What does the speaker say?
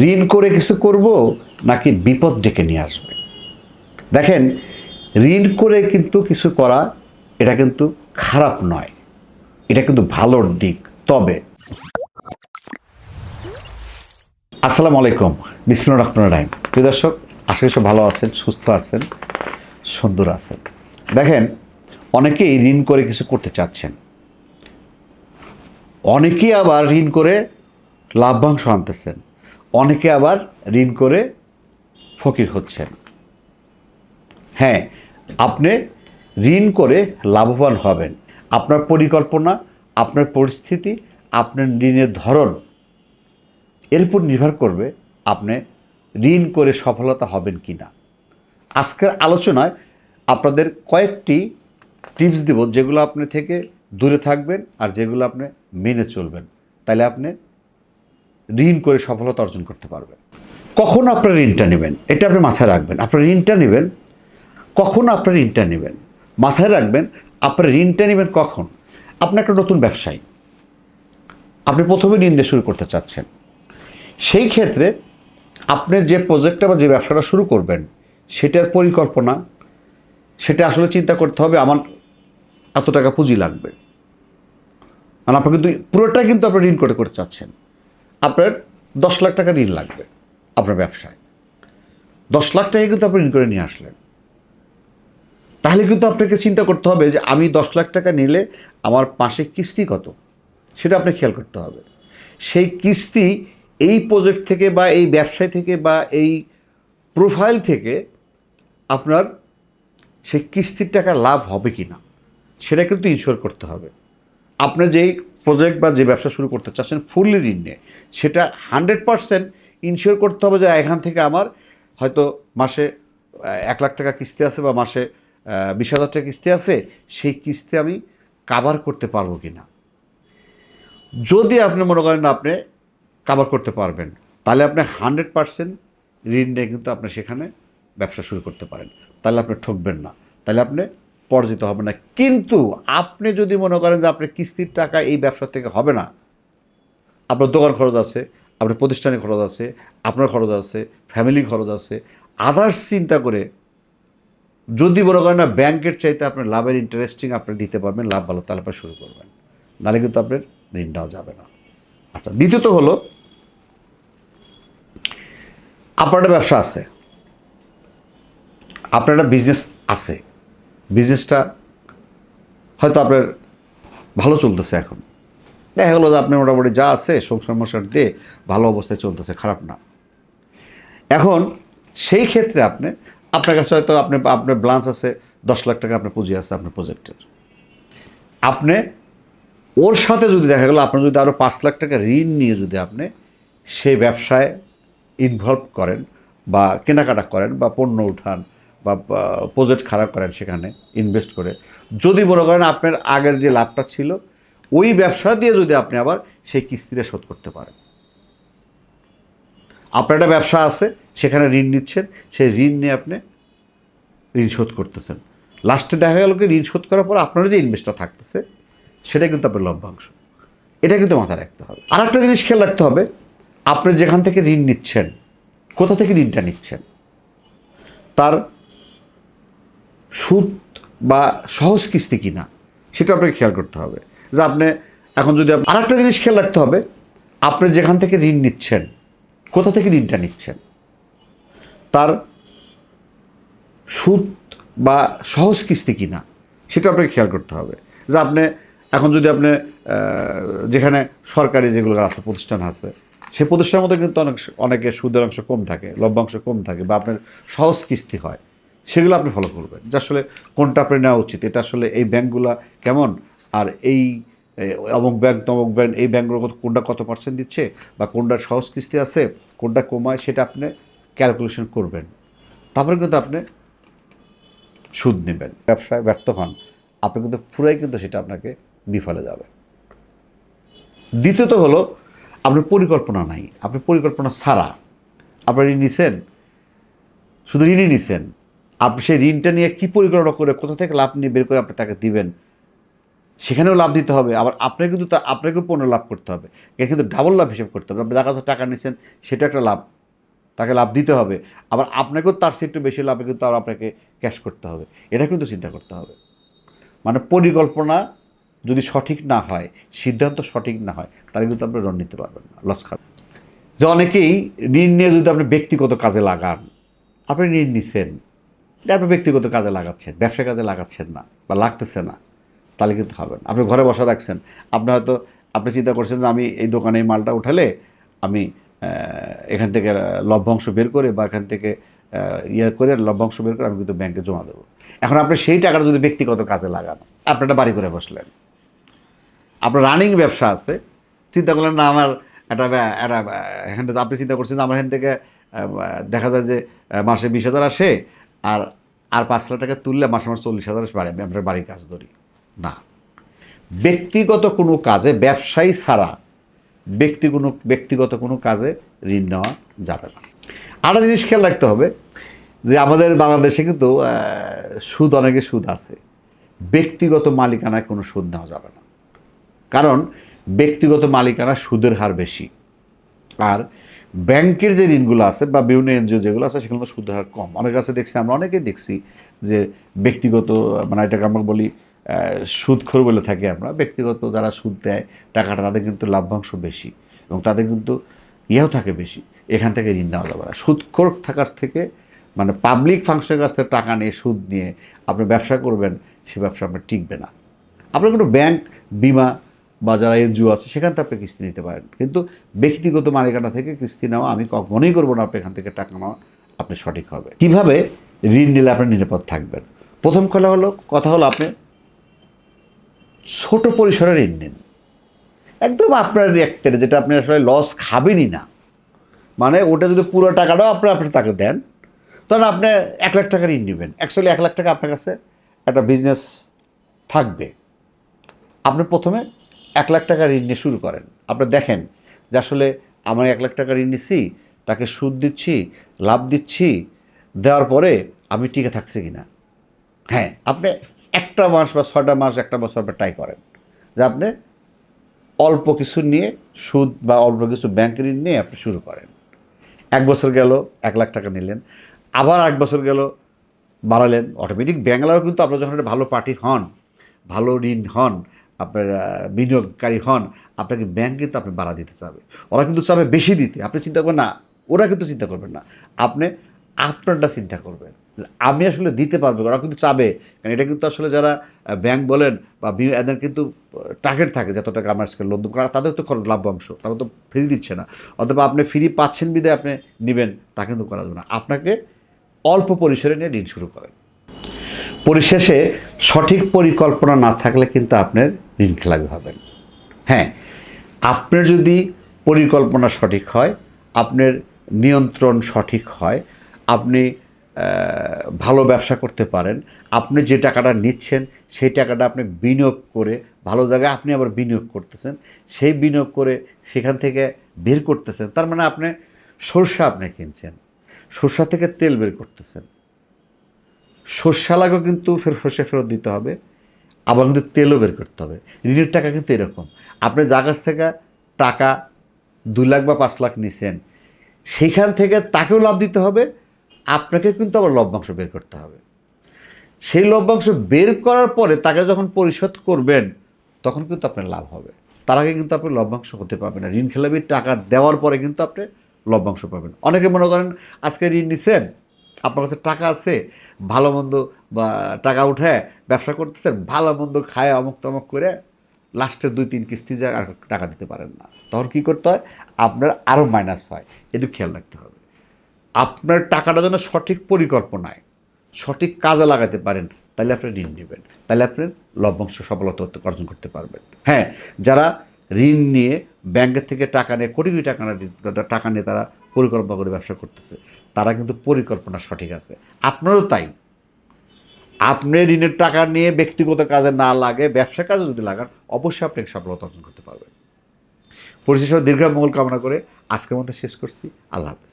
ঋণ করে কিছু করব নাকি বিপদ ডেকে নিয়ে আসবে? দেখেন, ঋণ করে কিন্তু কিছু করা, এটা কিন্তু খারাপ নয়। এটা কিন্তু ভালোর দিক। তবে আসসালামু আলাইকুম, বিসমুল্লাহ রহমান রাহিম। প্রিয় দর্শক, আশা করি ভালো আছেন, সুস্থ আছেন, সুন্দর আছেন। দেখেন, অনেকেই ঋণ করে কিছু করতে চাচ্ছেন। অনেকেই আবার ঋণ করে লাভ্যাংশ আনতেছেন। অনেকে আবার ঋণ করে ফকির হচ্ছেন। হ্যাঁ আপনি ঋণ করে লাভবান হবেন। আপনার পরিকল্পনা, আপনার পরিস্থিতি, আপনার ঋণের ধরন, এর উপর নির্ভর করবে আপনি ঋণ করে সফলতা হবেন কি না আজকের আলোচনায় আপনাদের কয়েকটি টিপস দেব যেগুলো আপনি থেকে দূরে থাকবেন আর যেগুলো আপনি মেনে চলবেন। তাহলে আপনি ঋণ করে সফলতা অর্জন করতে পারবেন। কখন আপনার ঋণটা নেবেন? এটা আপনি মাথায় রাখবেন। আপনার ঋণটা নেবেন। কখন আপনার ঋণটা নেবেন? মাথায় রাখবেন, আপনার ঋণটা নেবেন কখন? আপনি একটা নতুন ব্যবসায়ী। আপনি প্রথমে ঋণ দিয়ে শুরু করতে চাচ্ছেন। সেই ক্ষেত্রে আপনি যে প্রজেক্টটা বা যে ব্যবসাটা শুরু করবেন, সেটার পরিকল্পনা, সেটা আসলে চিন্তা করতে হবে, আমার এত টাকা পুঁজি লাগবে। আর আপনি কিন্তু পুরোটাই কিন্তু আপনি ঋণ করে করতে চাচ্ছেন। আপনার দশ লাখ টাকা ঋণ লাগবে আপনার ব্যবসায়। দশ লাখ টাকা কিন্তু আপনি ঋণ করে নিয়ে আসলেন। তাহলে কিন্তু আপনাকে চিন্তা করতে হবে যে আমি দশ লাখ টাকা নিলে আমার পাশে কিস্তি কত? সেটা আপনি খেয়াল করতে হবে। সেই কিস্তি এই প্রজেক্ট থেকে বা এই ব্যবসায় থেকে বা এই প্রোফাইল থেকে আপনার সেই কিস্তির টাকা লাভ হবে কি না সেটা কিন্তু ইনশিওর করতে হবে। আপনার যেই প্রজেক্ট বা যে ব্যবসা শুরু করতে চাচ্ছেন ফুললি ঋণ নিয়ে। সেটা হান্ড্রেড পারসেন্ট ইনশিওর করতে হবে যে এখান থেকে আমার হয়তো মাসে এক লাখ টাকা কিস্তি আছে বা মাসে বিশ হাজার টাকা কিস্তি আছে, সেই কিস্তি আমি কাভার করতে পারব কি না যদি আপনি মনে করেন আপনি কাভার করতে পারবেন, তাহলে আপনি হান্ড্রেড পারসেন্ট ঋণ নিয়ে কিন্তু আপনি সেখানে ব্যবসা শুরু করতে পারেন। তাহলে আপনি ঠকবেন না। তাহলে আপনি পরাজিত হবে না। কিন্তু আপনি যদি মনে করেন যে আপনি কিস্তির টাকা এই ব্যবসা থেকে হবে না, আপনার দোকান খরচ আছে, আপনার প্রতিষ্ঠানের খরচ আছে, আপনার খরচ আছে ফ্যামিলি খরচ আছে আদার্স চিন্তা করে যদি মনে করেন না ব্যাংকের চাইতে আপনার লাভের ইন্টারেস্টিং আপনি দিতে পারবেন, লাভ ভালো, তাহলে আপনি শুরু করবেন। নাহলে কিন্তু আপনার ঋণ দেওয়া যাবে না। আচ্ছা দ্বিতীয়ত হলো, আপনার একটা ব্যবসা আছে, আপনার একটা বিজনেস আছে। বিজনেসটা হয়তো আপনার ভালো চলতেছে এখন। দেখা গেলো যে আপনি মোটামুটি যা আছে, সংসার মশার দিয়ে ভালো অবস্থায় চলতেছে, খারাপ না। এখন সেই ক্ষেত্রে আপনি, আপনার কাছে হয়তো আপনি, আপনার ব্লান্স আছে, দশ লাখ টাকা আপনার পুঁজি আছে আপনার প্রজেক্টের আপনি ওর সাথে যদি দেখা গেলো আপনার যদি আরও পাঁচ লাখ টাকা ঋণ নিয়ে যদি আপনি সেই ব্যবসায় ইনভলভ করেন বা কেনাকাটা করেন বা পণ্য উঠান বা প্রজেক্ট খারাপ করেন সেখানে ইনভেস্ট করে। যদি মনে করেন আপনার আগের যে লাভটা ছিল, ওই ব্যবসা দিয়ে যদি আপনি আবার সেই কিস্তিটা শোধ করতে পারেন। আপনার একটা ব্যবসা আছে, সেখানে ঋণ নিচ্ছেন, সেই ঋণ নিয়ে আপনি ঋণ শোধ করতেছেন। লাস্টে দেখা গেল কি, ঋণ শোধ করার পর আপনার যে ইনভেস্টটা থাকতেছে, সেটা কিন্তু আপনার লভ্যাংশ। এটা কিন্তু মাথায় রাখতে হবে। আর একটা জিনিস খেয়াল রাখতে হবে, আপনি যেখান থেকে ঋণ নিচ্ছেন, কোথা থেকে ঋণটা নিচ্ছেন? তার সুদ বা সহজ কিস্তি কিনা, সেটা আপনাকে খেয়াল করতে হবে। যে আপনি এখন যদি আর একটা জিনিস খেয়াল রাখতে হবে, আপনি যেখান থেকে ঋণ নিচ্ছেন, কোথা থেকে ঋণটা নিচ্ছেন? তার সুদ বা সহজ কিস্তি কিনা, সেটা আপনাকে খেয়াল করতে হবে। যে আপনি এখন যদি আপনি যেখানে সরকারি যেগুলো আছে, প্রতিষ্ঠান আছে সেই প্রতিষ্ঠানের মধ্যে কিন্তু অনেক অনেকে সুদের অংশ কম থাকে, লভ্যাংশ কম থাকে বা আপনার সহজ কিস্তি হয়। সেগুলো আপনি ফলো করবেন। যে আসলে কোনটা আপনি নেওয়া উচিত, এটা আসলে এই ব্যাংকগুলা কেমন, আর এই অমুক ব্যাংক, তমুক ব্যাংক, এই ব্যাংকগুলো কত- কোনটা কত পার্সেন্ট দিচ্ছে, বা কোনটা সহজ কিস্তি আছে, কোনটা কমায়, সেটা আপনি ক্যালকুলেশন করবেন। তারপরে কিন্তু আপনি সুদ নেবেন। ব্যবসায় ব্যর্থ হন, আপনি কিন্তু পুরাই কিন্তু সেটা আপনাকে বিফলে যাবে। দ্বিতীয়ত হলো, আপনার পরিকল্পনা নাই। আপনি পরিকল্পনা ছাড়া আপনি ঋণ নিছেন, শুধু ঋণই নিছেন আপনি সেই ঋণটা নিয়ে কী পরিকল্পনা করে কোথা থেকে লাভ নিয়ে বের করে আপনি তাকে দিবেন? সেখানেও লাভ দিতে হবে। আবার আপনাকে কিন্তু তা আপনাকেও পণ্য লাভ করতে হবে। এখানে কিন্তু ডাবল লাভ হিসেব করতে হবে। আপনি দেখা যাচ্ছে টাকা নিচ্ছেন সেটা একটা লাভ। তাকে লাভ দিতে হবে। আবার আপনাকেও তার চেয়ে একটু বেশি লাভে কিন্তু আবার আপনাকে ক্যাশ করতে হবে। এটা কিন্তু চিন্তা করতে হবে। মানে পরিকল্পনা যদি সঠিক না হয়, সিদ্ধান্ত সঠিক না হয়, তাহলে কিন্তু আপনি ঋণ নিতে পারবেন না লস খাবেন যে অনেকেই ঋণ নিয়ে যদি আপনি ব্যক্তিগত কাজে লাগান, আপনি ঋণ নিছেন। আপনি ব্যক্তিগত কাজে লাগাচ্ছেন ব্যবসা কাজে লাগাচ্ছেন না বা লাগতেছে না তাহলে কিন্তু হবে না। আপনি ঘরে বসা রাখছেন আপনি হয়তো আপনি চিন্তা করছেন যে আমি এই দোকানে এই মালটা উঠালে আমি এখান থেকে লভ্যাংশ বের করে বা এখান থেকে ইয়ে করে লভ্যাংশ বের করে আমি কিন্তু ব্যাংকে জমা দেবো। এখন আপনি সেই টাকাটা যদি ব্যক্তিগত কাজে লাগান আপনি একটা বাড়ি করে বসলেন আপনার রানিং ব্যবসা আছে চিন্তা করলেন না আমার একটা একটা আহ, এখান থেকে আপনি চিন্তা করছেন আমার এখান থেকে দেখা যায় যে মাসে বিশ হাজার আসে আর আর পাঁচ লাখ টাকা তুললে মাসে মাসে চল্লিশ হাজার বাড়ি আমি আপনার বাড়ির কাজ ধরি। না। ব্যক্তিগত কোনো কাজে ব্যবসায়ী ছাড়া ব্যক্তি কোনো, ব্যক্তিগত কোনো কাজে ঋণ নেওয়া যাবে না। আরও জিনিস খেয়াল রাখতে হবে যে আমাদের বাংলাদেশে কিন্তু সুদ, অনেকে সুদ আছে। ব্যক্তিগত মালিকানায় কোনো সুদ নেওয়া যাবে না। কারণ ব্যক্তিগত মালিকানা সুদের হার বেশি। আর ব্যাংকের যে ঋণগুলো আছে বা বিভিন্ন এনজিও যেগুলো আছে সেগুলো সুদের হার কম। অনেক কাছে দেখছি, আমরা অনেকেই দেখছি যে ব্যক্তিগত মানে এটাকে আমরা বলি সুদখোর বলে থাকি আমরা। ব্যক্তিগত যারা সুদ দেয়, টাকাটা তাদের কিন্তু লাভ্যাংশ বেশি এবং তাদের কিন্তু ইয়েও থাকে বেশি, এখান থেকে ঋণ নেওয়া যাবে না। সুদখোর থাকার থেকে মানে পাবলিক ফাংশনের কাছ থেকে টাকা নিয়ে, সুদ নিয়ে আপনি ব্যবসা করবেন, সে ব্যবসা আপনার টিকবে না। আপনার কোনো ব্যাংক বিমা বা যারা এনজিও আছে, সেখান থেকে আপনি কিস্তি নিতে পারেন। কিন্তু ব্যক্তিগত মালিকানা থেকে কিস্তি নেওয়া আমি কখনোই করব না, আপনি এখান থেকে টাকা নেওয়া আপনি সঠিক হবে। কীভাবে? ঋণ নিলে আপনি নিরাপদ থাকবেন। প্রথম কথা হলো কথা হলো আপনি ছোট পরিসরে ঋণ নিন। একদম আপনার রিয়াক্টের যেটা আপনি আসলে লস খাবেনই না। মানে ওটা যদি পুরো টাকাটাও আপনি আপনি তাকে দেন। তখন আপনি এক লাখ টাকা ঋণ নেবেন। অ্যাকচুয়ালি এক লাখ টাকা আপনার কাছে একটা বিজনেস থাকবে। আপনি প্রথমে এক লাখ টাকা ঋণ নিয়ে শুরু করেন। আপনি দেখেন যে আসলে আমার এক লাখ টাকা ঋণ নিচ্ছি তাকে সুদ দিচ্ছি, লাভ দিচ্ছি, দেওয়ার পরে আমি টিকে থাকছি কি না হ্যাঁ আপনি একটা মাস বা ছটা মাস, একটা বছর আপনি ট্রাই করেন যে আপনি অল্প কিছু নিয়ে সুদ বা অল্প কিছু ব্যাংক ঋণ নিয়ে আপনি শুরু করেন। এক বছর গেল, এক লাখ টাকা নিলেন, আবার এক বছর গেল, বাড়ালেন অটোমেটিক ব্যাংলারও কিন্তু আপনার যখন একটা ভালো পার্টি হন, ভালো ঋণ হন আপনার বিনিয়োগকারী হন, আপনাকে ব্যাংক কিন্তু আপনি বাড়া দিতে চাবে। ওরা কিন্তু চাবে বেশি দিতে। আপনি চিন্তা করবেন না, ওরা কিন্তু চিন্তা করবেন না। আপনি আপনারটা চিন্তা করবেন। আমি আসলে দিতে পারব ওরা কিন্তু চাবে। কারণ এটা কিন্তু আসলে যারা ব্যাংক বলেন বা এদের কিন্তু টার্গেট থাকে যত টাকা আমার আজকে লোন কারণ তাদের তো খরচ অংশ, তারা তো ফ্রি দিচ্ছে না। অথবা আপনি ফ্রি পাচ্ছেন বিদে আপনি নেবেন, তা কিন্তু করা যাবে না। আপনাকে অল্প পরিসরে নিয়ে ঋণ শুরু করেন। পরিশেষে সঠিক পরিকল্পনা না থাকলে কিন্তু আপনার খেলাপি হবেন। হ্যাঁ আপনার যদি পরিকল্পনা সঠিক হয়, আপনার নিয়ন্ত্রণ সঠিক হয়, আপনি ভালো ব্যবসা করতে পারেন, আপনি যে টাকাটা নিচ্ছেন, সেই টাকাটা আপনি বিনিয়োগ করে ভালো জায়গায় আপনি আবার বিনিয়োগ করতেছেন, সেই বিনিয়োগ করে সেখান থেকে বের করতেছেন, তার মানে আপনি সরষা আপনি কিনছেন, সরষা থেকে তেল বের করতেছেন। সর্ষা লাগও কিন্তু ফের সর্ষে ফেরত দিতে হবে। আবার কিন্তু তেলও বের করতে হবে। ঋণের টাকা কিন্তু এরকম। আপনি যার কাছ থেকে টাকা দু লাখ বা পাঁচ লাখ নিছেন সেইখান থেকে তাকেও লাভ দিতে হবে, আপনাকে কিন্তু আবার লভ্যাংশ বের করতে হবে। সেই লভ্যাংশ বের করার পরে তাকে যখন পরিশোধ করবেন, তখন কিন্তু আপনার লাভ হবে। তার আগে কিন্তু আপনি লভ্যাংশ হতে পারবেন না। ঋণ খেলাপির টাকা দেওয়ার পরে কিন্তু আপনি লভ্যাংশ পাবেন। অনেকে মনে করেন, আজকে ঋণ নিছেন, আপনার কাছে টাকা আছে, ভালো মন্দ বা টাকা উঠে ব্যবসা করতেছেন, ভালো মন্দ খায় অমুক তমুক করে লাস্টে দুই তিন কিস্তি যায় আর টাকা দিতে পারেন না। তখন কী করতে হয়? আপনার আরও মাইনাস হয়। এদিকে খেয়াল রাখতে হবে। আপনার টাকাটা যেন সঠিক পরিকল্পনায়, সঠিক কাজে লাগাতে পারেন, তাহলে আপনি ঋণ নেবেন। তাহলে আপনি লভ্যাংশ সফলতা অর্জন করতে পারবেন। হ্যাঁ যারা ঋণ নিয়ে ব্যাংকের থেকে টাকা নিয়ে, কোটি কোটি টাকা টাকা নিয়ে তারা পরিকল্পনা করে ব্যবসা করতেছে, তারা কিন্তু পরিকল্পনা সঠিক আছে। আপনারও তাই। আপনি ঋণের টাকা নিয়ে ব্যক্তিগত কাজে না লাগে, ব্যবসা কাজে যদি লাগান, অবশ্যই আপনি সফলতা অর্জন করতে পারবেন। পরিশেষে দীর্ঘ মঙ্গল কামনা করে আজকের মধ্যে শেষ করছি। আল্লাহ হাফেজ।